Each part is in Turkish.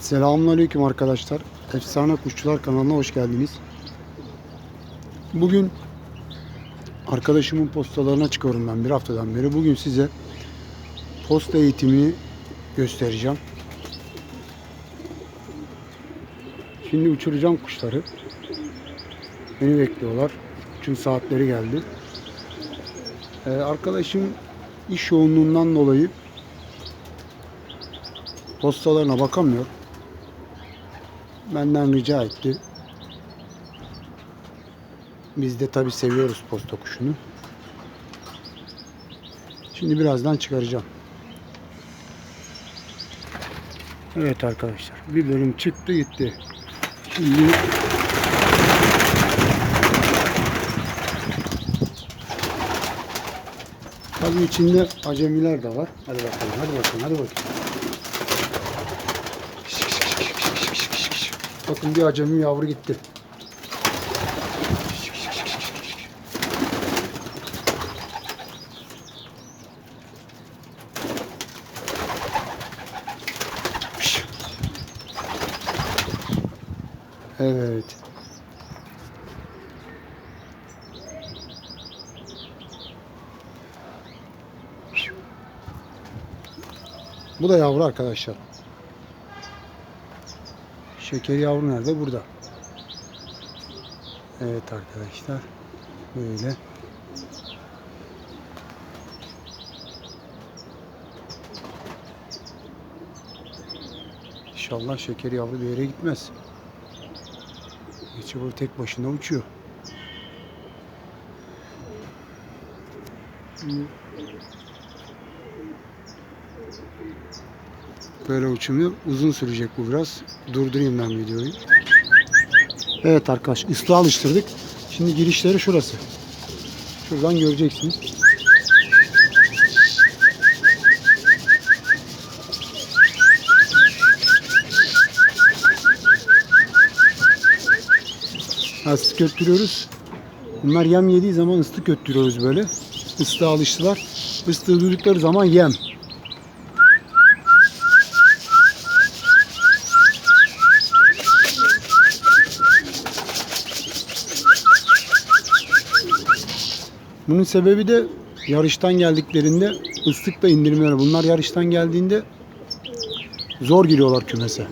Selamünaleyküm arkadaşlar. Efsane Kuşçular kanalına hoş geldiniz. Bugün arkadaşımın postalarına çıkıyorum ben bir haftadan beri. Bugün size posta eğitimini göstereceğim. Şimdi uçuracağım kuşları. Beni bekliyorlar. Çünkü saatleri geldi. Ee, arkadaşım iş yoğunluğundan dolayı postalarına bakamıyor. Benden rica etti. Biz de tabi seviyoruz posta kuşunu. Şimdi birazdan çıkaracağım. Evet arkadaşlar bir bölüm çıktı gitti. Şimdi Tabii içinde acemiler de var. Hadi bakalım, hadi bakalım, hadi bakalım. Bakın bir acemi yavru gitti. Evet. Bu da yavru arkadaşlar. Şeker yavru nerede? Burada. Evet arkadaşlar. Böyle. İnşallah şeker yavru bir yere gitmez. Geçi bu tek başına uçuyor. Böyle uçumuyor. Uzun sürecek bu biraz. Durdurayım ben videoyu. Evet arkadaş ıslığa alıştırdık. Şimdi girişleri şurası. Şuradan göreceksiniz. Islık öttürüyoruz. Bunlar yem yediği zaman ıslık öttürüyoruz böyle. Islığa alıştılar. Islığı duydukları zaman yem. Bunun sebebi de yarıştan geldiklerinde ıslıkla indirmeleri. Bunlar yarıştan geldiğinde zor giriyorlar kümese.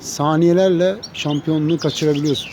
Saniyelerle şampiyonluğu kaçırabiliyorsun.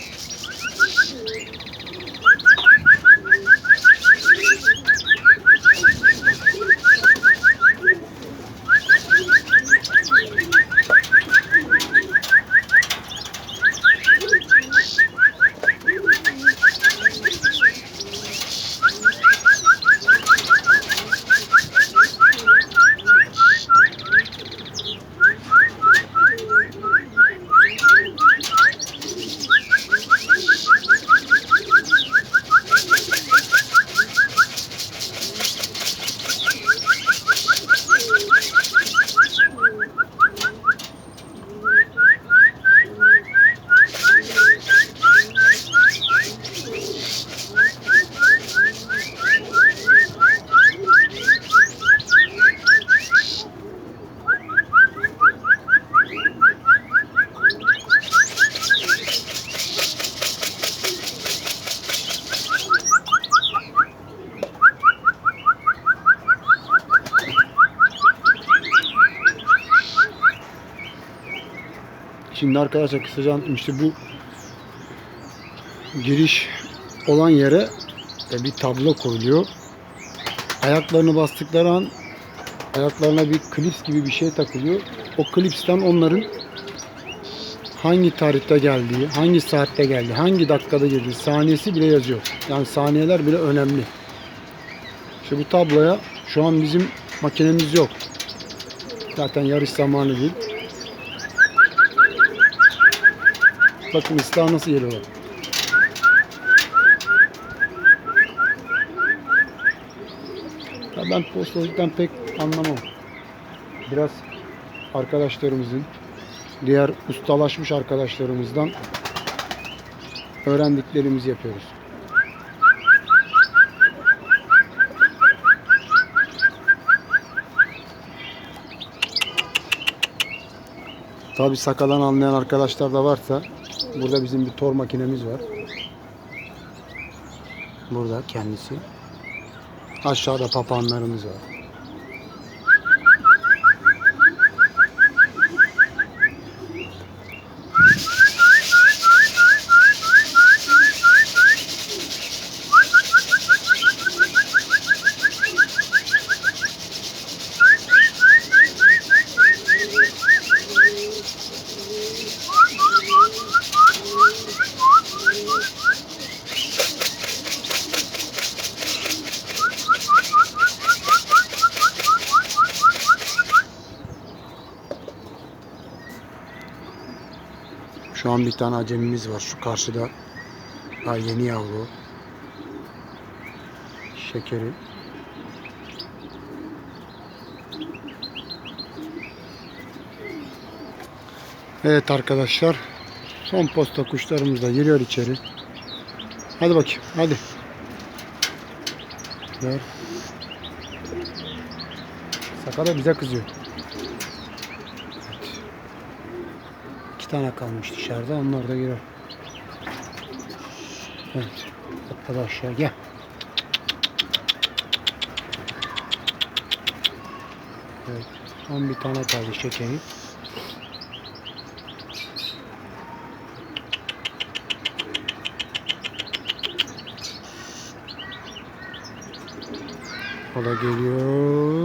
Şimdi arkadaşlar kısaca anlatayım. işte bu giriş olan yere e, bir tablo koyuluyor. Ayaklarını bastıkları an ayaklarına bir klips gibi bir şey takılıyor. O klipsten onların hangi tarihte geldiği, hangi saatte geldiği, hangi dakikada girdiği, saniyesi bile yazıyor. Yani saniyeler bile önemli. İşte bu tabloya şu an bizim makinemiz yok. Zaten yarış zamanı değil. Bakın ıslah nasıl geliyorlar. Ya ben postacılıktan pek anlamam. Biraz arkadaşlarımızın, diğer ustalaşmış arkadaşlarımızdan öğrendiklerimizi yapıyoruz. Tabi sakadan anlayan arkadaşlar da varsa burada bizim bir tor makinemiz var. Burada kendisi. Aşağıda papağanlarımız var. Şu an bir tane acemimiz var. Şu karşıda daha yeni yavru. Şekeri. Evet arkadaşlar. Son posta kuşlarımız da giriyor içeri. Hadi bakayım. Hadi. Ver. Sakala bize kızıyor. İki tane kalmış dışarıda. Onlar da girer. Evet. Atla aşağı gel. Evet. Son bir tane kaldı şekeri. O da geliyor.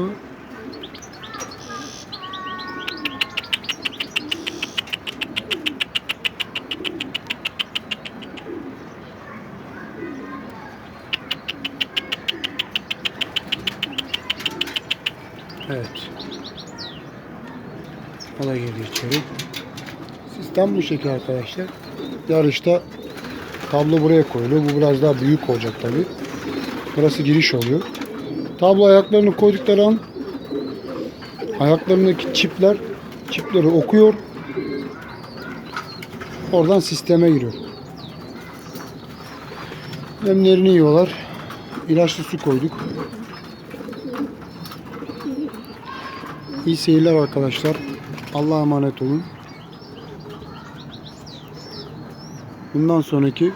Evet. Da geliyor içeri. Sistem bu şekil arkadaşlar. Yarışta tablo buraya koyuluyor. Bu biraz daha büyük olacak tabi. Burası giriş oluyor. Tablo ayaklarını koydukları an ayaklarındaki çipler çipleri okuyor. Oradan sisteme giriyor. Yemlerini yiyorlar. İlaçlı su koyduk. İyi seyirler arkadaşlar. Allah'a emanet olun. Bundan sonraki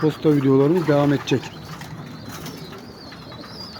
posta videolarımız devam edecek.